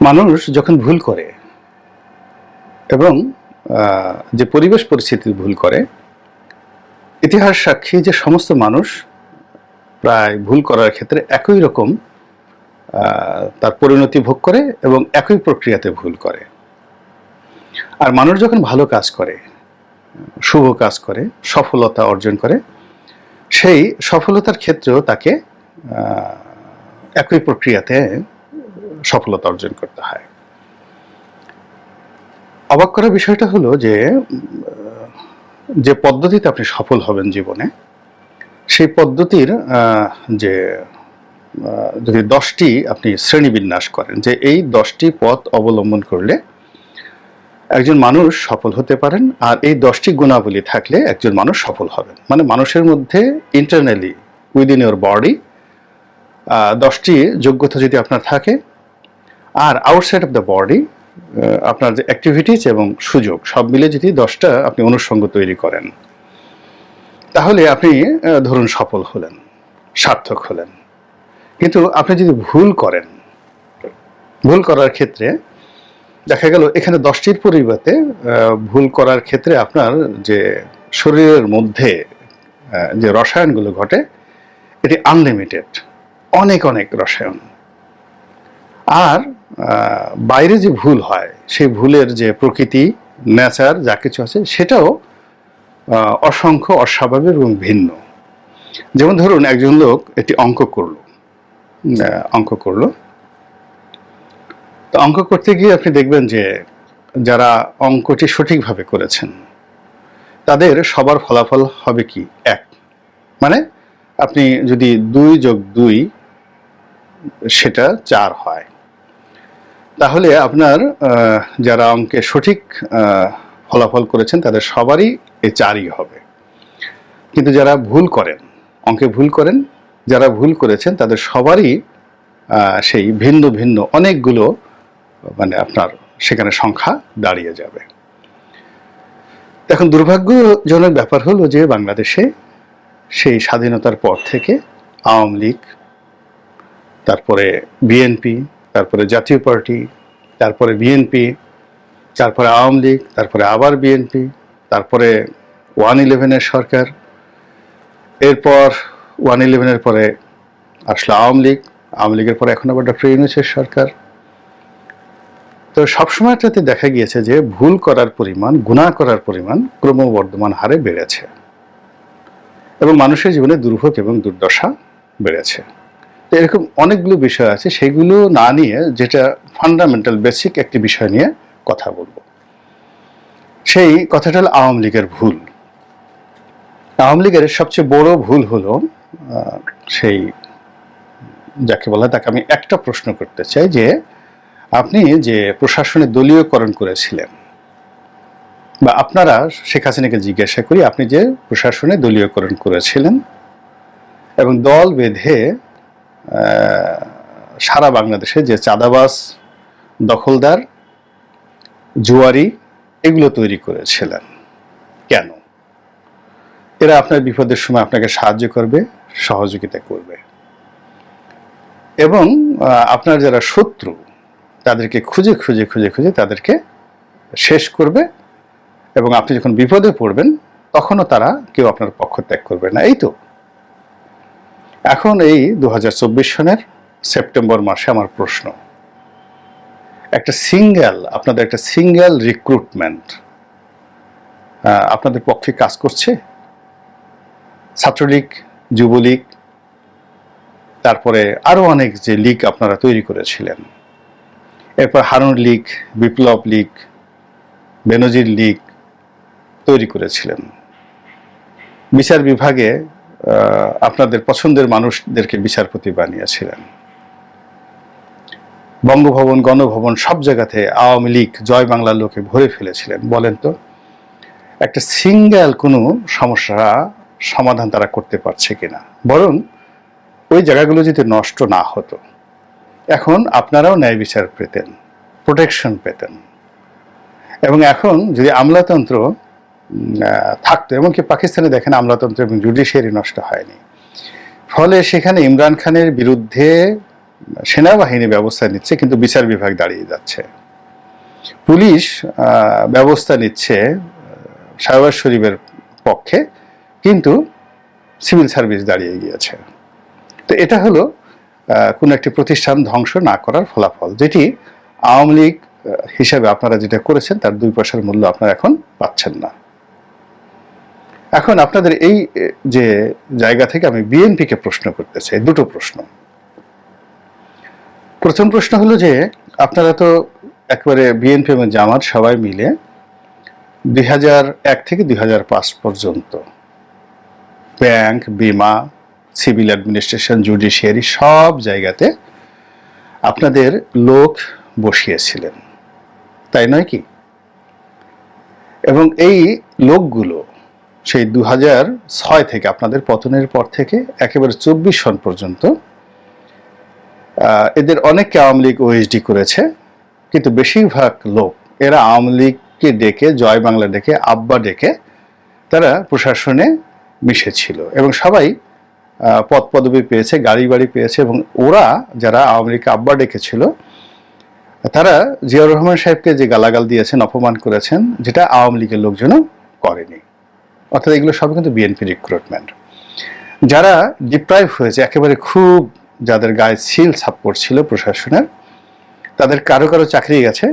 মানুষ যখন ভুল করে এবং যে পরিবেশ পরিস্থিতি ভুল করে, ইতিহাস সাক্ষী যে সমস্ত মানুষ প্রায় ভুল করার ক্ষেত্রে একই রকম তার পরিণতি ভোগ করে এবং একই প্রক্রিয়াতে ভুল করে। আর মানুষ যখন ভালো কাজ করে, শুভ কাজ করে, সফলতা অর্জন করে, সেই সফলতার ক্ষেত্রেও তাকে একই প্রক্রিয়াতে সফলতা অর্জন করতে হয়। অবাক করার বিষয়টা হলো যে যে পদ্ধতিতে আপনি সফল হবেন জীবনে, সেই পদ্ধতির যে যদি দশটি আপনি শ্রেণীবিন্যাস করেন, যে এই দশটি পথ অবলম্বন করলে একজন মানুষ সফল হতে পারেন আর এই দশটি গুণাবলী থাকলে একজন মানুষ সফল হবেন। মানে মানুষের মধ্যে ইন্টারনালি উইদিন ইউর বডি দশটি যোগ্যতা যদি আপনার থাকে আর আউটসাইড অফ দ্য বডি আপনার যে অ্যাক্টিভিটিস এবং সুযোগ, সব মিলে যদি দশটা আপনি অনুষঙ্গ তৈরি করেন, তাহলে আপনি ধরুন সফল হলেন, সার্থক হলেন। কিন্তু আপনি যদি ভুল করেন, ভুল করার ক্ষেত্রে দেখা গেল এখানে দশটির পরিবর্তে ভুল করার ক্ষেত্রে আপনার যে শরীরের মধ্যে যে রসায়নগুলো ঘটে, এটি আনলিমিটেড অনেক অনেক রসায়ন। আর বাইরে যে ভুল হয়, সেই ভুলের যে প্রকৃতি নেচার যা কিছু আছে, সেটাও অসংখ্য অস্বাভাবিক এবং ভিন্ন। যেমন ধরুন, একজন লোক একটি অঙ্ক করল। অঙ্ক করল। তো অঙ্ক করতে গিয়ে আপনি দেখবেন যে, যারা অঙ্কটি সঠিকভাবে করেছেন, তাদের সবার ফলাফল হবে কি? এক। মানে আপনি যদি দুই যোগ দুই, সেটা চার হয়। তাহলে আপনার যারা অঙ্কে সঠিক ফলাফল করেছেন, তাদের সবারই এই চারই হবে। কিন্তু যারা ভুল করেন, অঙ্কে ভুল করেন, যারা ভুল করেছেন, তাদের সবারই সেই ভিন্ন ভিন্ন অনেকগুলো মানে আপনার সেখানে সংখ্যা দাঁড়িয়ে যাবে। এখন দুর্ভাগ্যজনক ব্যাপার হলো যে বাংলাদেশে সেই স্বাধীনতার পর থেকে আওয়ামী লীগ, তারপরে বিএনপি তারপরে জাতীয় পার্টি, তারপরে বিএনপি তারপরে আওয়ামী লীগ, তারপরে আবার বিএনপি তারপরে ওয়ান ইলেভেনের সরকার। এরপর ওয়ান ইলেভেনের পরে আসলো আওয়ামী লীগ। আওয়ামী লীগের পরে এখন আবার ডক্টর ইউনুসের সরকার। তো সবসময়টাতে দেখা গিয়েছে যে ভুল করার পরিমাণ গুণা করার পরিমাণ ক্রমবর্ধমান হারে বেড়েছে। এবং মানুষের জীবনে দুর্ভোগ এবং দুর্দশা বেড়েছে। তো এরকম অনেকগুলো বিষয় আছে, সেগুলো না নিয়ে যেটা ফান্ডামেন্টাল বেসিক একটি বিষয় নিয়ে কথা বলব। সেই কথাটা হলো আওয়ামী লীগের ভুল। আওয়ামী লীগের সবচেয়ে বড় ভুল হলো সেই যাকে বলা তাকে আমি একটা প্রশ্ন করতে চাই যে, আপনি যে প্রশাসনে দলীয়করণ করেছিলেন, বা আপনারা শেখ হাসিনাকে জিজ্ঞাসা করি, আপনি যে প্রশাসনে দলীয়করণ করেছিলেন, এবং দল বেঁধে সারা বাংলাদেশে যে চাঁদাবাস দখলদার, জুয়ারি এগুলো তৈরি করেছিলেন। কেন? এরা আপনার বিপদের সময় আপনাকে সাহায্য করবে, সহযোগিতা করবে। এবং আপনার যারা শত্রু, তাদেরকে খুঁজে খুঁজে খুঁজে খুঁজে তাদেরকে শেষ করবে এবং আপনি যখন বিপদে পড়বেন, তখনও তারা কেউ আপনার পক্ষ ত্যাগ করবে না। এই তো? এখন এই দু হাজার চব্বিশ সনের সেপ্টেম্বর মাসে আমার প্রশ্ন। একটা সিঙ্গেল, আপনাদের একটা সিঙ্গেল রিক্রুটমেন্ট আপনাদের পক্ষে কাজ করছে? ছাত্রলীগ, যুবলীগ, তারপরে আরও অনেক যে লীগ আপনারা তৈরি করেছিলেন। এরপর হারুন লীগ, বিপ্লব লীগ, বেনজির লীগ তৈরি করেছিলেন। বিচার বিভাগে আপনাদের পছন্দের মানুষদেরকে বিচারপতি বানিয়েছিলেন। বঙ্গভবন, গণভবন সব জায়গাতে আওয়ামী লীগ, জয় বাংলার লোকে ভরে ফেলেছিলেন, বলেন তো? একটা সিঙ্গেল কোনো সমস্যা সমাধান তারা করতে পারছে কিনা? বরং ওই জায়গাগুলো যদি নষ্ট না হতো, এখন আপনারাও ন্যায় বিচার পেতেন প্রোটেকশন পেতেন। এবং এখন যদি আমলাতন্ত্র থাকতো। এমনকি পাকিস্তানে দেখেন আমলাতন্ত্র এবং জুডিশিয়ারি নষ্ট হয়নি। ফলে সেখানে ইমরান খানের বিরুদ্ধে সেনাবাহিনী ব্যবস্থা নিচ্ছে, কিন্তু বিচার বিভাগ দাঁড়িয়ে যাচ্ছে। পুলিশ ব্যবস্থা নিচ্ছে শাহবাজ শরীফের পক্ষে, কিন্তু সিভিল সার্ভিস দাঁড়িয়ে গিয়েছে। তো এটা হলো কোনো একটি প্রতিষ্ঠান ধ্বংস না করার ফলাফল, যেটি আওয়ামী লীগ হিসাবে আপনারা যেটা করেছেন, তার দুই পয়সার মূল্য আপনারা এখন পাচ্ছেন না। এখন আপনাদের এই যে জায়গা থেকে আমি বিএনপিকে প্রশ্ন করতে চাই, দুটো প্রশ্ন। প্রথম প্রশ্ন হলো যে, আপনারা তো একবারে বিএনপি এবং জামাত সবাই মিলে দুই এক থেকে দুই হাজার পাঁচ পর্যন্ত ব্যাংক, বিমা, সিভিল অ্যাডমিনিস্ট্রেশন, জুডিশিয়ারি সব জায়গাতে আপনাদের লোক বসিয়েছিলেন। তাই নয় কি? এবং এই লোকগুলো সেই দু ছয় থেকে, আপনাদের পতনের পর থেকে একেবারে চব্বিশ সন পর্যন্ত এদের অনেককে আওয়ামী লীগ ওএসডি করেছে, কিন্তু বেশিরভাগ লোক, এরা আওয়ামী লীগকে ডেকে, জয় বাংলা ডেকে, আব্বা ডেকে, তারা প্রশাসনে মিশেছিল এবং সবাই পদ পদবি পেয়েছে, গাড়ি বাড়ি পেয়েছে এবং ওরা যারা আওয়ামী লীগকে আব্বা ডেকেছিল, তারা জিয়াউর রহমান সাহেবকে যে গালাগাল দিয়েছেন, অপমান করেছেন, যেটা আওয়ামী লীগের লোকজনও করেনি। অর্থাৎ এগুলো সব কিন্তু বিএনপি রিক্রুটমেন্ট যারা ডিপ্রাইভ হয়েছে, একেবারে খুব যাদের গায়ে সিল সাপোর্ট ছিল প্রশাসনের, তাদের কারও কারও চাকরি গেছে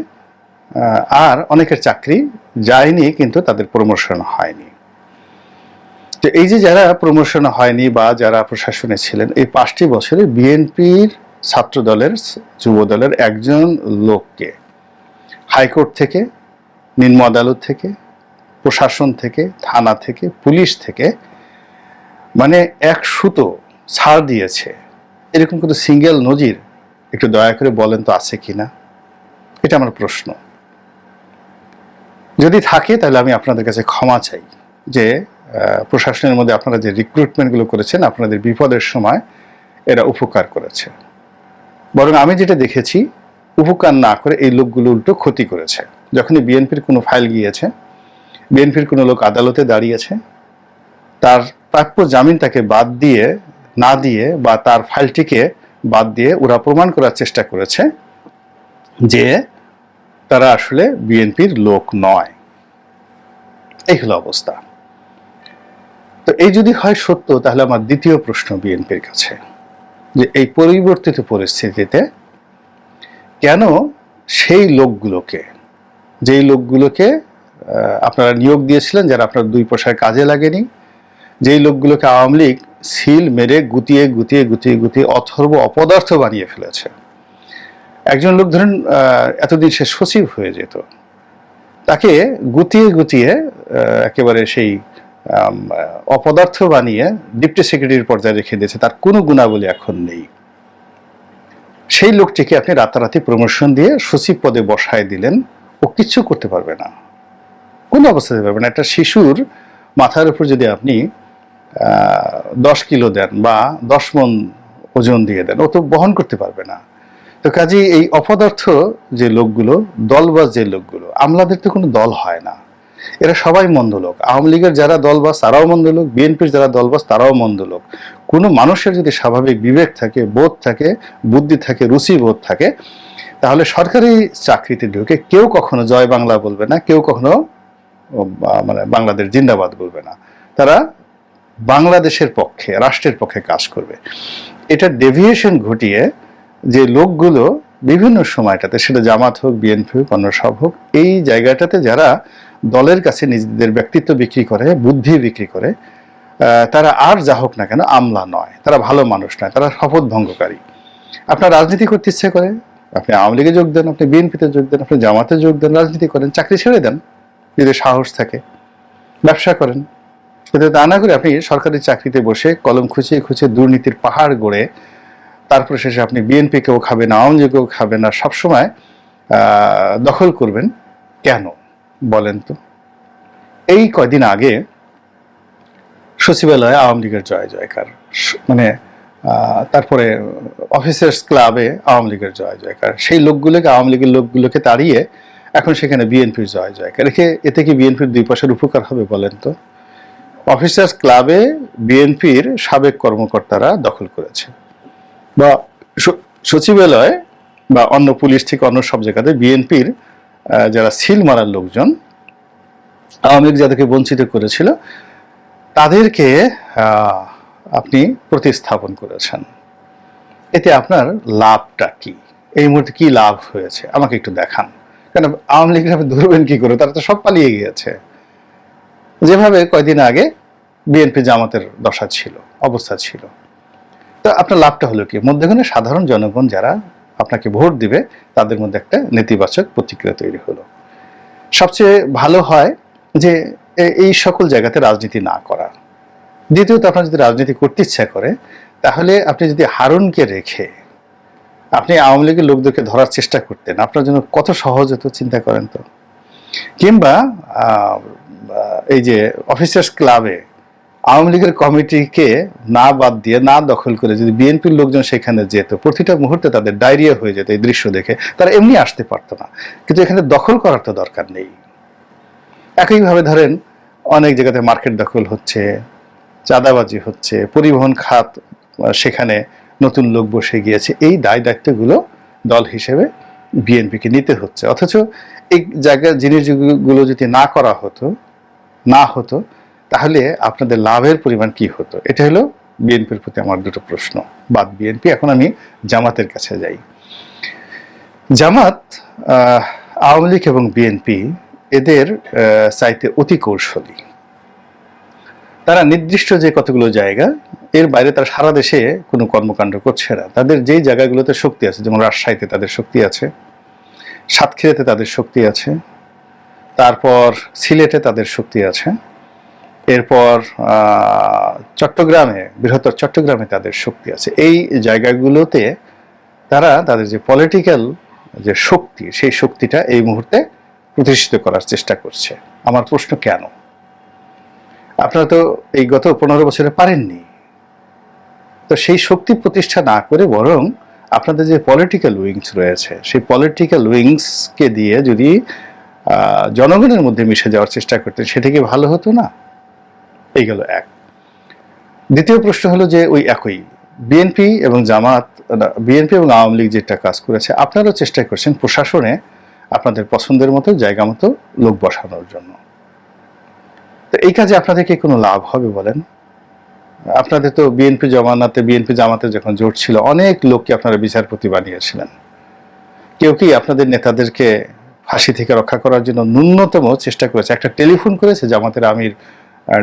আর অনেকের চাকরি যায়নি কিন্তু তাদের প্রমোশন হয়নি। তো এই যে যারা প্রমোশন হয়নি বা যারা প্রশাসনে ছিলেন, এই পাঁচটি বছরে বিএনপির ছাত্র দলের যুব দলের একজন লোককে হাইকোর্ট থেকে, নিম্ন আদালত থেকে প্রশাসন থেকে, থানা থেকে, পুলিশ থেকে মানে এক সুতো ছাড় দিয়েছে। এরকম কোনো সিঙ্গেল নজির, একটু দয়া করে বলেন তো আছে কি না? এটা আমার প্রশ্ন। যদি থাকে তাহলে আমি আপনাদের কাছে ক্ষমা চাই যে প্রশাসনের মধ্যে আপনারা যে রিক্রুটমেন্টগুলো করেছেন, আপনাদের বিপদের সময় এরা উপকার করেছে। বরং আমি যেটা দেখেছি, উপকার না করে এই লোকগুলো উল্টো ক্ষতি করেছে। যখনই বিএনপির কোনো ফাইল গিয়েছে বিএনপির কোনো লোক আদালতে দাঁড়িয়েছে, তার প্রাপ্য জামিন তাকে বাদ দিয়ে, না দিয়ে বা তার ফাইলটিকে বাদ দিয়ে ওরা প্রমাণ করার চেষ্টা করেছে যে তারা আসলে বিএনপির লোক নয়। এই হলো অবস্থা। তো এই যদি হয় সত্য, তাহলে আমার দ্বিতীয় প্রশ্ন বিএনপির কাছে, যে এই পরিবর্তিত পরিস্থিতিতে কেন সেই লোকগুলোকে, যেই লোকগুলোকে আপনারা নিয়োগ দিয়েছিলেন যারা আপনার দুই পয়সায় কাজে লাগেনি। যেই লোকগুলোকে আওয়ামী লীগ সিল মেরে গুতিয়ে গুতিয়ে গুতিয়ে গুতিয়ে অথর্ব অপদার্থ বানিয়ে ফেলেছে। একজন লোক ধরেন এতদিন সে সচিব হয়ে যেত। তাকে গুতিয়ে গুতিয়ে একেবারে সেই অপদার্থ বানিয়ে ডিপটি সেক্রেটারির পর্যায়ে রেখে দিয়েছে। তার কোনো গুণাবলী এখন নেই। সেই লোকটিকে আপনি রাতারাতি প্রমোশন দিয়ে সচিব পদে বসায় দিলেন, ও কিচ্ছু করতে পারবে না। কোনো অবস্থাতে পারবে না একটা শিশুর মাথার উপর যদি আপনি দশ কিলো দেন বা দশ মন ওজন দিয়ে দেন, ও তো বহন করতে পারবে না। তো কাজে এই অপদার্থ যে লোকগুলো, দলবাজ যে লোকগুলো, আমলাদের তো কোনো দল হয় না। এরা সবাই মন্দ লোক। আওয়ামী লীগের যারা দলবাজ, তারাও মন্দ লোক। বিএনপির যারা দলবাজ, তারাও মন্দ লোক। কোনো মানুষের যদি স্বাভাবিক বিবেক থাকে, বোধ থাকে, বুদ্ধি থাকে, রুচি বোধ থাকে, তাহলে সরকারি চাকরিতে ঢুকে কেউ কখনো জয় বাংলা বলবে না, কেউ কখনো মানে বাংলাদেশ জিন্দাবাদ বলবে না। তারা বাংলাদেশের পক্ষে, রাষ্ট্রের পক্ষে কাজ করবে। এটা ডেভিয়েশন ঘটিয়ে যে লোকগুলো বিভিন্ন সময়টাতে, সেটা জামাত হোক বিএনপি হোক, অন্য সব হোক, এই জায়গাটাতে যারা দলের কাছে নিজেদের ব্যক্তিত্ব বিক্রি করে, বুদ্ধি বিক্রি করে তারা আর যা হোক না কেন আমলা নয়। তারা ভালো মানুষ নয়, তারা শপথ ভঙ্গকারী। আপনার রাজনীতি করতে ইচ্ছে করে, আপনি আওয়ামী লীগে যোগ দেন, আপনি বিএনপিতে যোগ দেন, আপনি জামাতে যোগ দেন, রাজনীতি করেন, চাকরি ছেড়ে দেন। যদি সাহস থাকে। ব্যবসা করেন। কিন্তু তা না করে আপনি সরকারি চাকরিতে বসে কলম খুঁচিয়ে খুঁচিয়ে দুর্নীতির পাহাড় গড়ে, তারপরে শেষে আপনি বিএনপিকেও খাবেন আওয়ামী লীগকেও খাবেন আর সবসময় দখল করবেন কেন বলেন তো? এই কয়দিন আগে সচিবালয়ে আওয়ামী লীগের জয় জয়কার মানে তারপরে অফিসার্স ক্লাবে আওয়ামী লীগের জয় জয়কার। সেই লোকগুলোকে, আওয়ামী লীগের লোকগুলোকে তাড়িয়ে এখন সেখানে বিএনপির জয় জয়কার রেখে এতে কি বিএনপির দুই পাশের উপকার হবে বলেন তো? অফিসার্স ক্লাবে বিএনপির সাবেক কর্মকর্তারা দখল করেছে। বা সচিবালয় বা অন্য পুলিশ থেকে অন্য সব জায়গাতে বিএনপির যারা সিল মারার লোকজন, আওয়ামী লীগ যাদেরকে বঞ্চিত করেছিল, তাদেরকে আপনি প্রতিস্থাপন করেছেন। এতে আপনার লাভটা কি? এই মুহূর্তে কি লাভ হয়েছে? আমাকে একটু দেখান। কেন আওয়ামী লীগের আপনি ধরবেন কি করে? তারা তো সব পালিয়ে গিয়েছে। যেভাবে কয়দিন আগে বিএনপি জামাতের দশা ছিল, অবস্থা ছিল। তো আপনার লাভটা হলো কি? মধ্যখানে সাধারণ জনগণ যারা আপনাকে ভোট দিবে, তাদের মধ্যে একটা নেতিবাচক প্রতিক্রিয়া তৈরি হলো। সবচেয়ে ভালো হয় যে এই সকল জায়গাতে রাজনীতি না করা। দ্বিতীয়ত, আপনার যদি রাজনীতি করতে ইচ্ছা করে, তাহলে আপনি যদি হারুনকে রেখে আওয়ামী লীগের লোকদেরকে ধরার চেষ্টা করতেন। আপনার জন্য কত সহজ হতো চিন্তা করেন তো? কিংবা এই যে অফিসার্স ক্লাবে আওয়ামী লীগের কমিটিকে না বাদ দিয়ে, না দখল করে যদি বিএনপির লোকজন সেখানে যেত, প্রতিটা মুহূর্তে তাদের ডায়রিয়া হয়ে যেত এই দৃশ্য দেখে, তারা এমনি আসতে পারতো না। কিন্তু এখানে দখল করার তো দরকার নেই। একইভাবে ধরেন, অনেক জায়গাতে মার্কেট দখল হচ্ছে, চাঁদাবাজি হচ্ছে, পরিবহন খাত সেখানে নতুন লোক বসে গিয়েছে। এই দায় দায়িত্বগুলো দল হিসেবে বিএনপিকে নিতে হচ্ছে। অথচ এই জায়গার জিনিসগুলো যদি না করা হতো, না হতো, তাহলে আপনাদের লাভের পরিমাণ কি হতো? এটা হলো বিএনপির প্রতি আমার দুটো প্রশ্ন। বাদ বিএনপি, এখন আমি জামাতের কাছে যাই। জামাত আওয়ামী লীগ এবং বিএনপি এদের চাইতে অতি কৌশলী। তারা নির্দিষ্ট যে কতগুলো জায়গা এর বাইরে তারা সারা দেশে কোনো কর্মকাণ্ড করছে না। তাদের যেই জায়গাগুলোতে শক্তি আছে, যেমন রাজশাহীতে তাদের শক্তি আছে, সাতক্ষীরাতে তাদের শক্তি আছে, তারপর সিলেটে তাদের শক্তি আছে, এরপর চট্টগ্রামে, বৃহত্তর চট্টগ্রামে তাদের শক্তি আছে। এই জায়গাগুলোতে তারা তাদের যে পলিটিক্যাল যে শক্তি, সেই শক্তিটা এই মুহূর্তে প্রতিষ্ঠিত করার চেষ্টা করছে। আমার প্রশ্ন কেন? আপনারা তো এই গত পনেরো বছরে পারেননি। তো সেই শক্তি প্রতিষ্ঠা না করে বরং আপনাদের যে পলিটিক্যাল উইংস রয়েছে, সেই পলিটিক্যাল উইংসকে দিয়ে যদি জনগণের মধ্যে মিশে যাওয়ার চেষ্টা করতেন, সেটা কি ভালো হতো না? এই গেল এক। দ্বিতীয় প্রশ্ন হলো যে ওই একই বিএনপি এবং জামাত বিএনপি এবং আওয়ামী লীগ যেটা কাজ করেছে, আপনারাও চেষ্টা করছেন প্রশাসনে আপনাদের পছন্দের মতো, জায়গা মতো লোক বসানোর জন্য। তো এই কাজে আপনাদের কি কোনো লাভ হবে বলেন? আপনাদের তো বিএনপি জমানাতে বিএনপি জামাতে যখন জোট ছিল, অনেক লোককে আপনারা বিচারপতি বানিয়েছিলেন। কেউ কি আপনাদের নেতাদেরকে ফাঁসি থেকে রক্ষা করার জন্য ন্যূনতম চেষ্টা করেছে? একটা টেলিফোন করেছে জামাতের আমির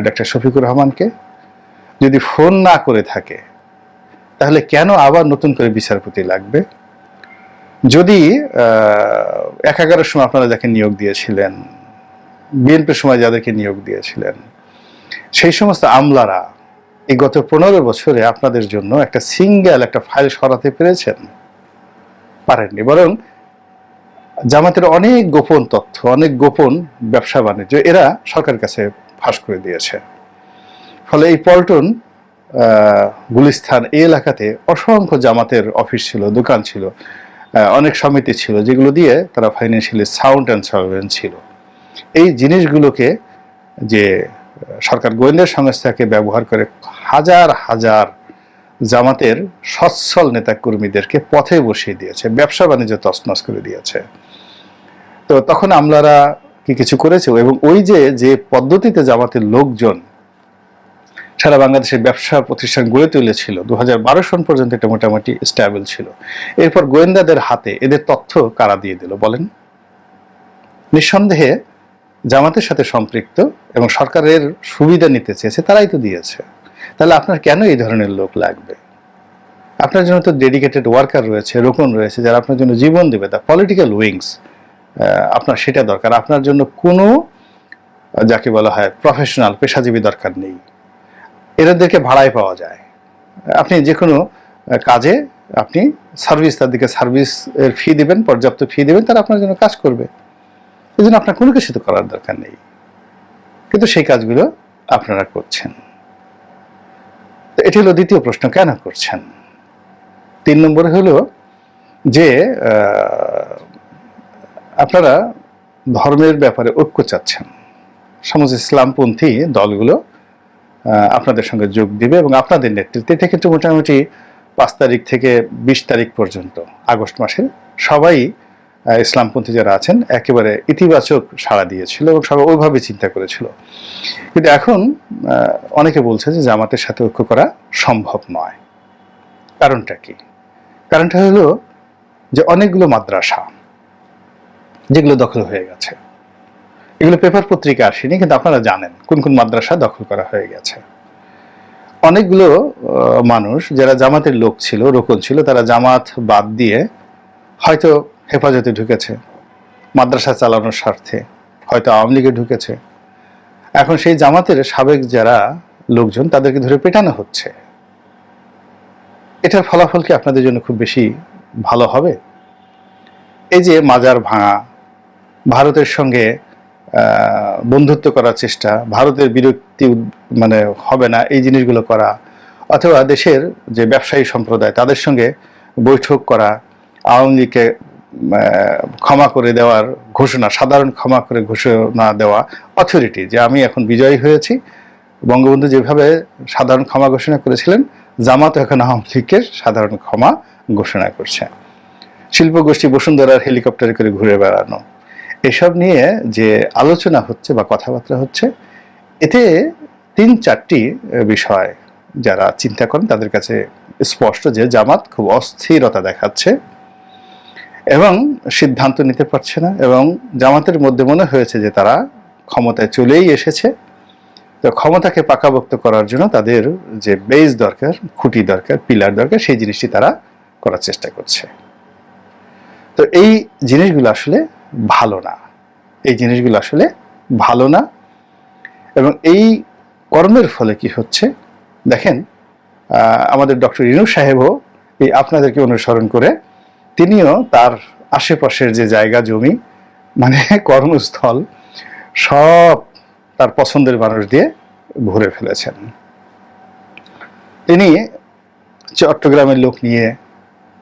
ডক্টর শফিকুর রহমানকে। যদি ফোন না করে থাকে, তাহলে কেন আবার নতুন করে বিচারপতি লাগবে? যদি এক এগারোর সময় আপনারা যাকে নিয়োগ দিয়েছিলেন বিএনপির সময় যাদেরকে নিয়োগ দিয়েছিলেন, সেই সমস্ত আমলারা এই গত পনেরো বছরে আপনাদের জন্য একটা সিঙ্গেল একটা ফাইল সরাতে পেরেছেন? পারেননি। বরং জামাতের অনেক গোপন তথ্য, অনেক গোপন ব্যবসা বাণিজ্য এরা সরকারের কাছে ফাঁস করে দিয়েছে। ফলে এই পল্টন গুলিস্থান এই এলাকাতে অসংখ্য জামাতের অফিস ছিল, দোকান ছিল অনেক সমিতি ছিল, যেগুলো দিয়ে তারা ফাইন্যান্সিয়ালি সাউন্ড অ্যান্ড সলভেন্ট ছিল। এই জিনিসগুলোকে যে সরকার গোয়েন্দা সংস্থাকে ব্যবহার করে হাজার হাজার জামাতের সচ্ছল নেতা কর্মীদেরকে পথে বসিয়ে দিয়েছে, ব্যবসা বাণিজ্য তছনছ করে দিয়েছে। তো তখন আমলারা কি কিছু করেছে? এবং ওই যে যে পদ্ধতিতে জামাতের লোকজন সারা বাংলাদেশের ব্যবসা প্রতিষ্ঠান গড়ে তুলেছিল দু হাজার বারো সন পর্যন্ত এটা মোটামুটি স্ট্যাবল ছিল। এরপর গোয়েন্দাদের হাতে এদের তথ্য কারা দিয়ে দিল বলেন? নিঃসন্দেহে জামাতের সাথে সম্পৃক্ত এবং সরকারের সুবিধা নিতে চেয়েছে, তারাই তো দিয়েছে। তাহলে আপনার কেন এই ধরনের লোক লাগবে? আপনার জন্য তো ডেডিকেটেড ওয়ার্কার রয়েছে রোকন রয়েছে, যারা আপনার জন্য জীবন দেবে, তা পলিটিক্যাল উইংস আপনার সেটা দরকার। আপনার জন্য কোনো যাকে বলা হয় প্রফেশনাল পেশাজীবী দরকার নেই। এদেরকে ভাড়ায় পাওয়া যায়। আপনি যে কোনো কাজে আপনি সার্ভিস তাদেরকে সার্ভিস ফি দেবেন, পর্যাপ্ত ফি দেবেন, তারা আপনার জন্য কাজ করবে। এই জন্য আপনার কোনো কিছু তো করার দরকার নেই। কিন্তু সেই কাজগুলো আপনারা করছেন। এটি হলো দ্বিতীয় প্রশ্ন, কেন করছেন? তিন নম্বরে হলো যে আপনারা ধর্মের ব্যাপারে ঐক্য চাচ্ছেন। সমাজ ইসলামপন্থী দলগুলো আপনাদের সঙ্গে যোগ দিবে এবং আপনাদের নেতৃত্বে, এটা কিন্তু মোটামুটি পাঁচ তারিখ থেকে বিশ তারিখ পর্যন্ত, আগস্ট মাসে সবাই ইসলামপন্থী যারা আছেন, একেবারে ইতিবাচক সাড়া দিয়েছিল এবং সবাই ওইভাবে চিন্তা করেছিল। কিন্তু এখন অনেকে বলছে যে জামাতের সাথে ঐক্য করা সম্ভব নয়। কারণটা কি? কারণটা হলো যে অনেকগুলো মাদ্রাসা, যেগুলো দখল হয়ে গেছে। এগুলো পেপার পত্রিকা আসেনি, কিন্তু আপনারা জানেন কোন কোন মাদ্রাসা দখল করা হয়ে গেছে। অনেকগুলো মানুষ, যারা জামাতের লোক ছিল, রোকন ছিল, তারা জামাত বাদ দিয়ে হয়তো হেফাজতে ঢুকেছে। মাদ্রাসা চালানোর স্বার্থে। হয়তো আওয়ামী লীগে ঢুকেছে। এখন সেই জামাতের সাবেক যারা লোকজন, তাদেরকে ধরে পেটানো হচ্ছে। এটার ফলাফল কি আপনাদের জন্য খুব বেশি ভালো হবে? এই যে মাজার ভাঙা, ভারতের সঙ্গে বন্ধুত্ব করার চেষ্টা, ভারতের বিরক্তি মানে হবে না এই জিনিসগুলো করা, অথবা দেশের যে ব্যবসায়ী সম্প্রদায়, তাদের সঙ্গে বৈঠক করা, আওয়ামী লীগকে ক্ষমা করে দেওয়ার ঘোষণা, সাধারণ ক্ষমা করে ঘোষণা দেওয়া অথরিটি যে আমি এখন বিজয়ী হয়েছি। বঙ্গবন্ধু যেভাবে সাধারণ ক্ষমা ঘোষণা করেছিলেন, জামাত এখন আওয়ামী লীগের সাধারণ ক্ষমা ঘোষণা করছে। শিল্প গোষ্ঠী বসুন্ধরার হেলিকপ্টারে করে ঘুরে বেড়ানো, এসব নিয়ে যে আলোচনা হচ্ছে বা কথাবার্তা হচ্ছে, এতে তিন চারটি বিষয় যারা চিন্তা করেন তাদের কাছে স্পষ্ট যে জামাত খুব অস্থিরতা দেখাচ্ছে। এবং সিদ্ধান্ত নিতে পারছে না এবং জামাতের মধ্যে মনে হয়েছে যে তারা ক্ষমতায় চলেই এসেছে। তো ক্ষমতাকে পাকাভক্ত করার জন্য তাদের যে বেজ দরকার, খুঁটি দরকার পিলার দরকার, সেই জিনিসটি তারা করার চেষ্টা করছে। তো এই জিনিসগুলো আসলে ভালো না। এই জিনিসগুলো আসলে ভালো না। এবং এই কর্মের ফলে কি হচ্ছে? দেখেন আমাদের ডক্টর ইনু সাহেবও এই আপনাদেরকে অনুসরণ করে তিনিও তার আশেপাশের যে জায়গা, জমি মানে কর্মস্থল, সব তার পছন্দের মানুষ দিয়ে ভরে ফেলেছেন। তিনি চট্টগ্রামের লোক নিয়ে,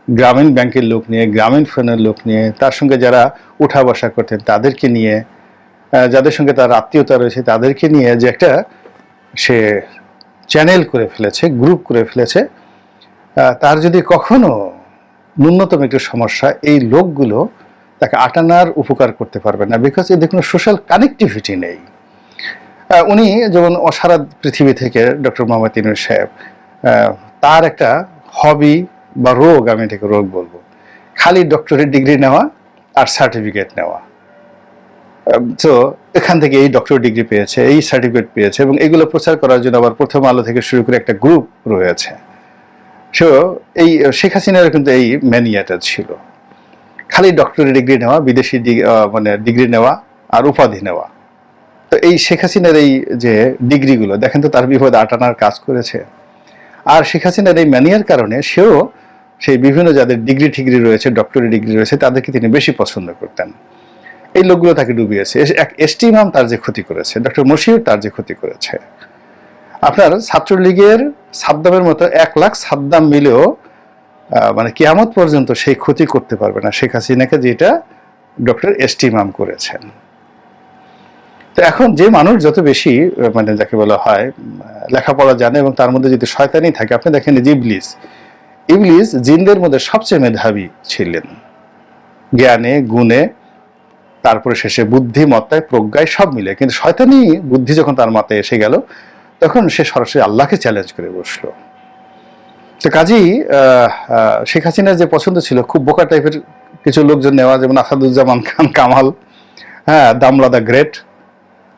গ্রামীণ ব্যাংকের লোক নিয়ে, গ্রামীণ ফোনের লোক নিয়ে, তার সঙ্গে যারা উঠা বসা করতেন তাদেরকে নিয়ে যাদের সঙ্গে তার আত্মীয়তা রয়েছে তাদেরকে নিয়ে যে একটা সে চ্যানেল করে ফেলেছে গ্রুপ করে ফেলেছে। তার যদি কখনো ন্যূনতম একটু সমস্যা, এই লোকগুলো তাকে আটানার উপকার করতে পারবে না বিকজ এদের কোনো সোশ্যাল কানেক্টিভিটি নেই। উনি যেমন সারা পৃথিবী থেকে ডক্টর মোহাম্মদ ইনুর সাহেব তার একটা হবি বা রোগ আমি এটাকে রোগ বলব। খালি ডক্টরের ডিগ্রি নেওয়া আর সার্টিফিকেট নেওয়া। তো এখান থেকে এই ডক্টর ডিগ্রি পেয়েছে, এই সার্টিফিকেট পেয়েছে এবং এগুলো প্রচার করার জন্য আবার প্রথম আলো থেকে শুরু করে একটা গ্রুপ রয়েছে। সো এই শেখ হাসিনার কিন্তু এই ম্যানিয়াটা ছিল। খালি ডক্টরি ডিগ্রি নেওয়া, বিদেশি মানে ডিগ্রি নেওয়া আর উপাধি নেওয়া। তো এই শেখ হাসিনার এই যে ডিগ্রিগুলো দেখেন তো তার বিপদে আটানার কাজ করেছে। আর শেখ হাসিনার এই ম্যানিয়ার কারণে সেও সেই বিভিন্ন যাদের ডিগ্রি ঠিগ্রি রয়েছে ডক্টরি ডিগ্রি রয়েছে, তাদেরকে তিনি বেশি পছন্দ করতেন। এই লোকগুলো তাকে ডুবিয়েছে। এস- এসটি ইমাম তার যে ক্ষতি করেছে ডক্টর মশিউর তার যে ক্ষতি করেছে। আপনার ছাত্রলীগের সাদ্দামের মতো এক লাখ সাদ্দাম মিলেও মানে কিয়ামত পর্যন্ত সেই ক্ষতি করতে পারবে না শেখ হাসিনাকে, যেটা ডক্টর এস টি ইমাম করেছেন। তো এখন যে মানুষ যত বেশি মানে যাকে বলা হয় লেখাপড়া জানে এবং তার মধ্যে যদি শয়তানি থাকে, আপনি দেখেন ইবলিস ইবলিস জিনদের মধ্যে সবচেয়ে মেধাবী ছিলেন। জ্ঞানে, গুণে, তারপরে শেষে বুদ্ধিমত্তায়, প্রজ্ঞায় সব মিলে। কিন্তু শয়তানি বুদ্ধি যখন তার মাথায় এসে গেল তখন সে সরাসরি আল্লাহকে চ্যালেঞ্জ করে বসল। তো কাজেই শেখ হাসিনার যে পছন্দ ছিল, খুব বোকা টাইপের কিছু লোকজন নেওয়া, যেমন আসাদুজ্জামান খান, কামাল হ্যাঁ দামলা দা গ্রেট,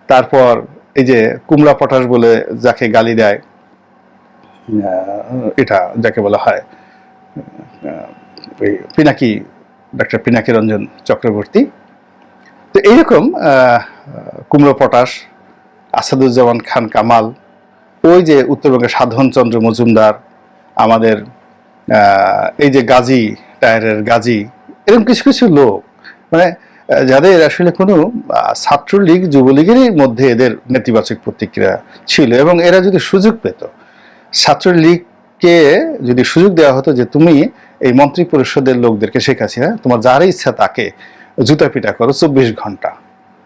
তারপর এই যে কুমড়া পটাশ বলে যাকে গালি দেয় এটা যাকে বলা হয় পিনাকি ডক্টর পিনাকি রঞ্জন চক্রবর্তী। তো এইরকম কুমড়ো পটাশ, আসাদুজ্জামান খান, কামাল ওই যে উত্তরবঙ্গের সাধনচন্দ্র মজুমদার, আমাদের এই যে গাজী, টায়ারের গাজী, এরকম কিছু কিছু লোক মানে যাদের আসলে কোনো ছাত্রলীগ, যুবলীগেরই মধ্যে এদের নেতিবাচক প্রতিক্রিয়া ছিল এবং এরা যদি সুযোগ পেত, ছাত্রলীগকে যদি সুযোগ দেওয়া হতো যে তুমি এই মন্ত্রী পরিষদের লোকদেরকে শেখ হাসিনা, তোমার যার ইচ্ছা তাকে জুতা পিটা করো চব্বিশ ঘণ্টা,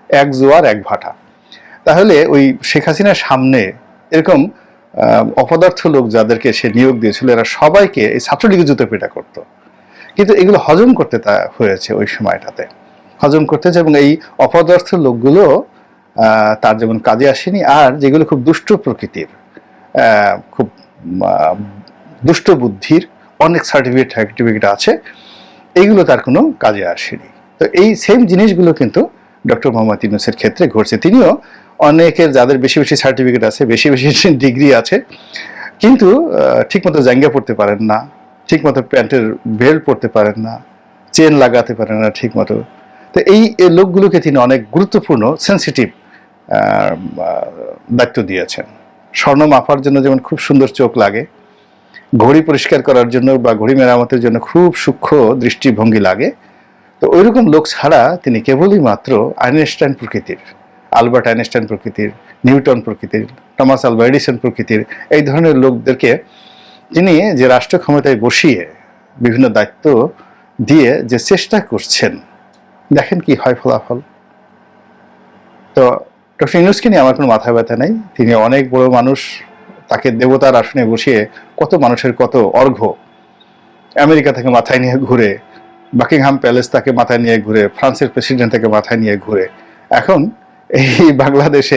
এক জোয়ার, এক ভাটা। তাহলে ওই শেখ হাসিনার সামনে এরকম অপদার্থ লোক যাদেরকে সে নিয়োগ দিয়েছিল, এরা সবাইকে এই ছাত্রলীগের জুতো পেটা করতো। কিন্তু এগুলো হজম করতে তা হয়েছে ওই সময়টাতে। হজম করতে এবং এই অপদার্থ লোকগুলো তার যেমন কাজে আসেনি, আর যেগুলো খুব দুষ্ট প্রকৃতির খুব দুষ্ট বুদ্ধির অনেক সার্টিফিকেট সার্টিফিকেট আছে, এইগুলো তার কোনো কাজে আসেনি। তো এই সেম জিনিসগুলো কিন্তু ডক্টর মোহাম্মদ ইউনুসের ক্ষেত্রে ঘটছে। তিনিও অনেকের যাদের বেশি বেশি সার্টিফিকেট আছে, বেশি বেশি ডিগ্রি আছে, কিন্তু ঠিকমতো জাঙ্গা পড়তে পারেন না, ঠিকমতো প্যান্টের বেল্ট পরতে পারেন না, চেন লাগাতে পারেন না ঠিকমতো। তো এই এই লোকগুলোকে তিনি অনেক গুরুত্বপূর্ণ সেন্সিটিভ দায়িত্ব দিয়েছেন। স্বর্ণ মাপার জন্য যেমন খুব সুন্দর চোখ লাগে, ঘড়ি পরিষ্কার করার জন্য বা ঘড়ি মেরামতের জন্য খুব সূক্ষ্ম দৃষ্টিভঙ্গি লাগে, তো ওইরকম লোক ছাড়া তিনি কেবলই মাত্র আইনস্টাইন প্রকৃতির। আলবার্ট আইনস্টাইন প্রকৃতির, নিউটন প্রকৃতির, টমাস এডিসন প্রকৃতির, এই ধরনের লোকদেরকে তিনি যে রাষ্ট্র ক্ষমতায় বসিয়ে বিভিন্ন দায়িত্ব দিয়ে যে চেষ্টা করছেন, দেখেন কি হয় ফলাফল। তো ডক্টর ইউনুসকে নিয়ে আমার কোনো মাথা ব্যথা নেই। তিনি অনেক বড় মানুষ, তাকে দেবতার আসনে বসিয়ে কত মানুষের কত অর্ঘ্য। আমেরিকা থেকে মাথায় নিয়ে ঘুরে, বাকিংহাম প্যালেস তাকে মাথায় নিয়ে ঘুরে, ফ্রান্সের প্রেসিডেন্ট তাকে মাথায় নিয়ে ঘুরে। এখন এই বাংলাদেশে